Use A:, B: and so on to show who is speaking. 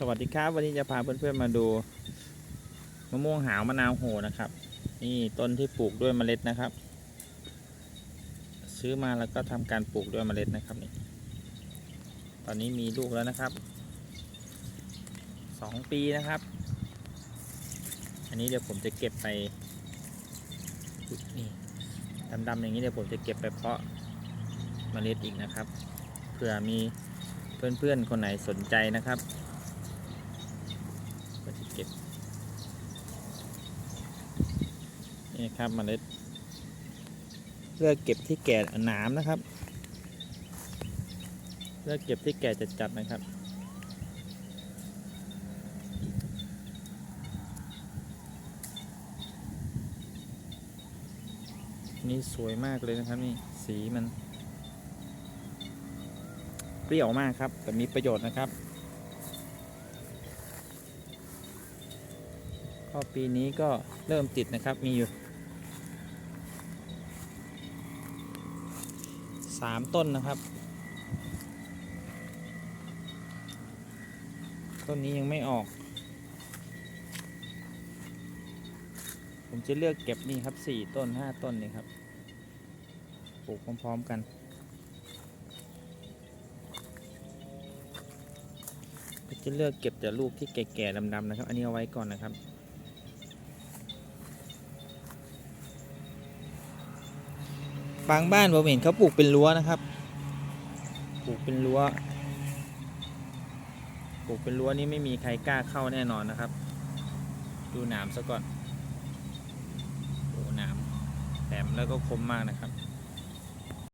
A: สวัสดีครับวันนี้จะพาเพื่อนๆมาดูมะม่วงหาวมะนาวโหนะครับ นี่ต้นที่ปลูกด้วยเมล็ดนะครับ ซื้อมาแล้วก็ทำการปลูกด้วยเมล็ดนะครับนี่ตอนนี้มีลูกแล้วนะครับสองปีนะครับ อันนี้เดี๋ยวผมจะเก็บไปนี่ดำๆอย่างนี้เดี๋ยวผมจะเก็บไปเพาะเมล็ดอีกนะครับเผื่อมีเพื่อนๆ คนไหนสนใจนะครับ เก็บ นี่ครับเมล็ดเลือกเก็บที่แก่หนามนะครับ เลือกเก็บที่แก่จัดๆนะครับนี่สวยมากเลยนะครับนี่สีมัน เปรี้ยวมากครับ แต่มีประโยชน์นะครับ ก็ปีนี้ก็เริ่มติดนะครับ มีอยู่สามต้นนะครับ ต้นนี้ยังไม่ออก ผมจะเลือกเก็บนี่ครับสี่ต้นห้าต้นนี่ครับปลูกพร้อมๆกันจะเลือกเก็บแต่ลูกที่แก่ๆดำๆนะครับ อันนี้เอาไว้ก่อนนะครับ บางบ้านผมเห็นเขาปลูกเป็นรั้วนะครับ ปลูกเป็นรั้ว ปลูกเป็นรั้วนี่ไม่มีใครกล้าเข้าแน่นอนนะครับ ดูหนามซะก่อนโอ้หนามแหลมแล้วก็คมมากนะครับ